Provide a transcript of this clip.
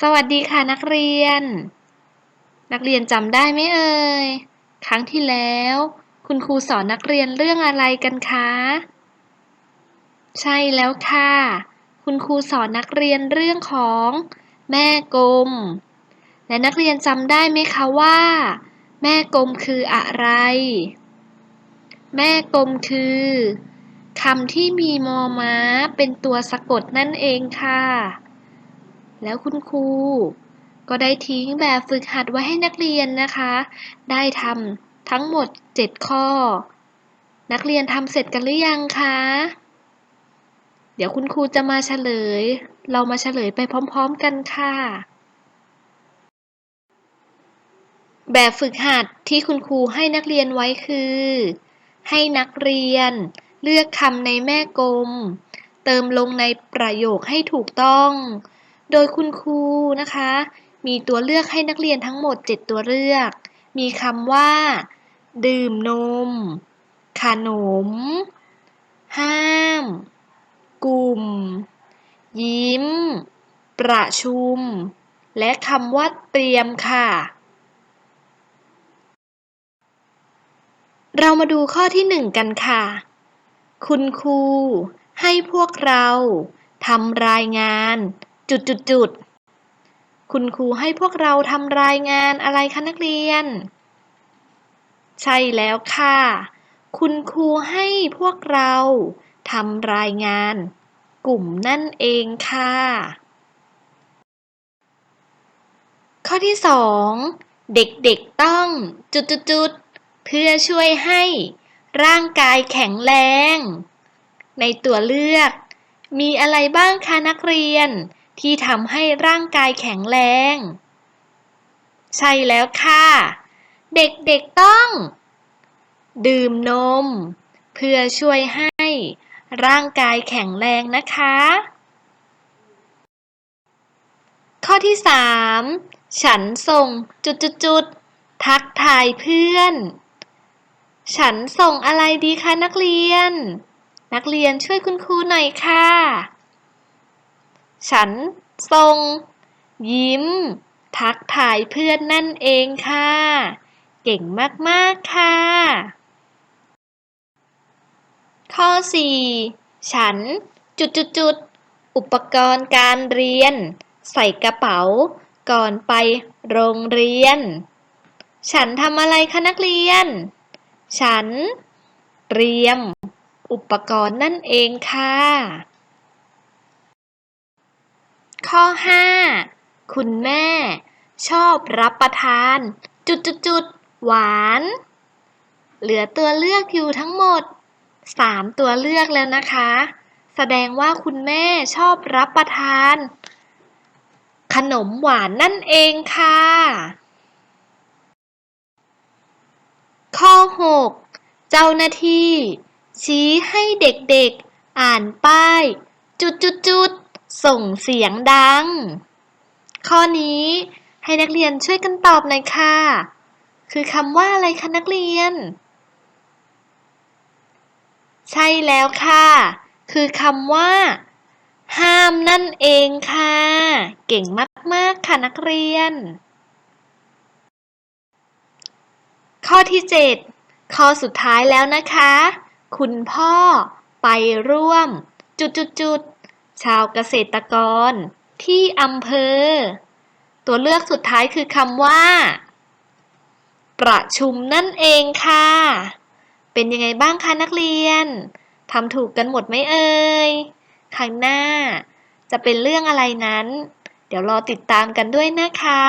สวัสดีค่ะนักเรียน นักเรียนจำได้ไหมเอ่ย ครั้งที่แล้ว คุณครูสอนนักเรียนเรื่องอะไรกันคะ ใช่แล้วค่ะ คุณครูสอนนักเรียนเรื่องของแม่กลม และนักเรียนจำได้ไหมคะว่า แม่กลมคืออะไร แม่กลมคือคำที่มีมอม้าเป็นตัวสะกดนั่นเองค่ะ แล้วคุณครู ก็ได้ทิ้งแบบฝึกหัดไว้ให้นักเรียนนะคะ ได้ทำทั้งหมด 7 ข้อ นักเรียนทำเสร็จกันหรือยังคะ เดี๋ยวคุณครูจะมาเฉลย เรามาเฉลยไปพร้อม ๆ กันค่ะ แบบฝึกหัดที่คุณครูให้นักเรียนไว้คือ ให้นักเรียนเลือกคำในแม่กลม เติมลงในประโยคให้ถูกต้อง โดยคุณครูนะคะ มีตัวเลือกให้นักเรียนทั้งหมด 7 ตัวเลือก มีคำว่า ดื่มนม ขนม ห้าม กลุ่ม ยิ้ม ประชุม และคำว่าเตรียมค่ะเรามาดูข้อที่หนึ่งกันค่ะ คุณครูให้พวกเราทำรายงาน จุดจุดจุดคุณครูให้พวกเราทำรายงานอะไรคะนักเรียน ใช่แล้วค่ะ คุณครูให้พวกเราทำรายงาน กลุ่มนั่นเองค่ะ ข้อที่สองเด็กๆต้องจุดจุดจุดเพื่อช่วยให้ร่างกายแข็งแรง ในตัวเลือก มีอะไรบ้างคะนักเรียน ที่ทำให้ร่างกายแข็งแรง ใช่แล้วค่ะ เด็กๆต้อง ดื่มนม เพื่อช่วยให้ร่างกายแข็งแรงนะคะ ข้อที่ 3 ฉันส่งจุดๆๆทักทายเพื่อน ฉันส่งอะไรดีคะนักเรียน นักเรียนช่วยคุณครูหน่อยค่ะ ฉันส่งยิ้ม ทักทายเพื่อนนั่นเองค่ะ เก่งมากๆค่ะ ข้อ 4 ฉัน จุดจุดจุดอุปกรณ์การเรียน ใส่กระเป๋า ก่อนไปโรงเรียน ฉันทำอะไรคะนักเรียน ฉัน เตรียม อุปกรณ์นั่นเองค่ะ ข้อ 5 คุณแม่ ชอบรับประทาน จุดจุดจุดหวาน เหลือตัวเลือกอยู่ทั้งหมด 3 ตัวเลือกแล้วนะคะ แสดงว่าคุณแม่ชอบรับประทาน ขนมหวานนั่นเองค่ะ ข้อ 6 เจ้าหน้าที่ ชี้ให้เด็กๆ อ่านป้าย จุดจุดจุด ส่งเสียงดัง ข้อนี้ให้นักเรียนช่วยกันตอบหน่อยค่ะ คือคำว่าอะไรคะนักเรียน ใช่แล้วค่ะ คือคำว่า ห้ามนั่นเองค่ะ เก่งมากๆค่ะนักเรียน ข้อที่ 7 ข้อสุดท้ายแล้วนะคะ คุณพ่อไปร่วม จุดจุดจุด ชาวเกษตรกร ที่อำเภอ ตัวเลือกสุดท้ายคือคำว่า ประชุมนั่นเองค่ะ เป็นยังไงบ้างคะนักเรียนทำถูกกันหมดไหมเอ่ยครั้งหน้า จะเป็นเรื่องอะไรนั้น เดี๋ยวรอติดตามกันด้วยนะคะ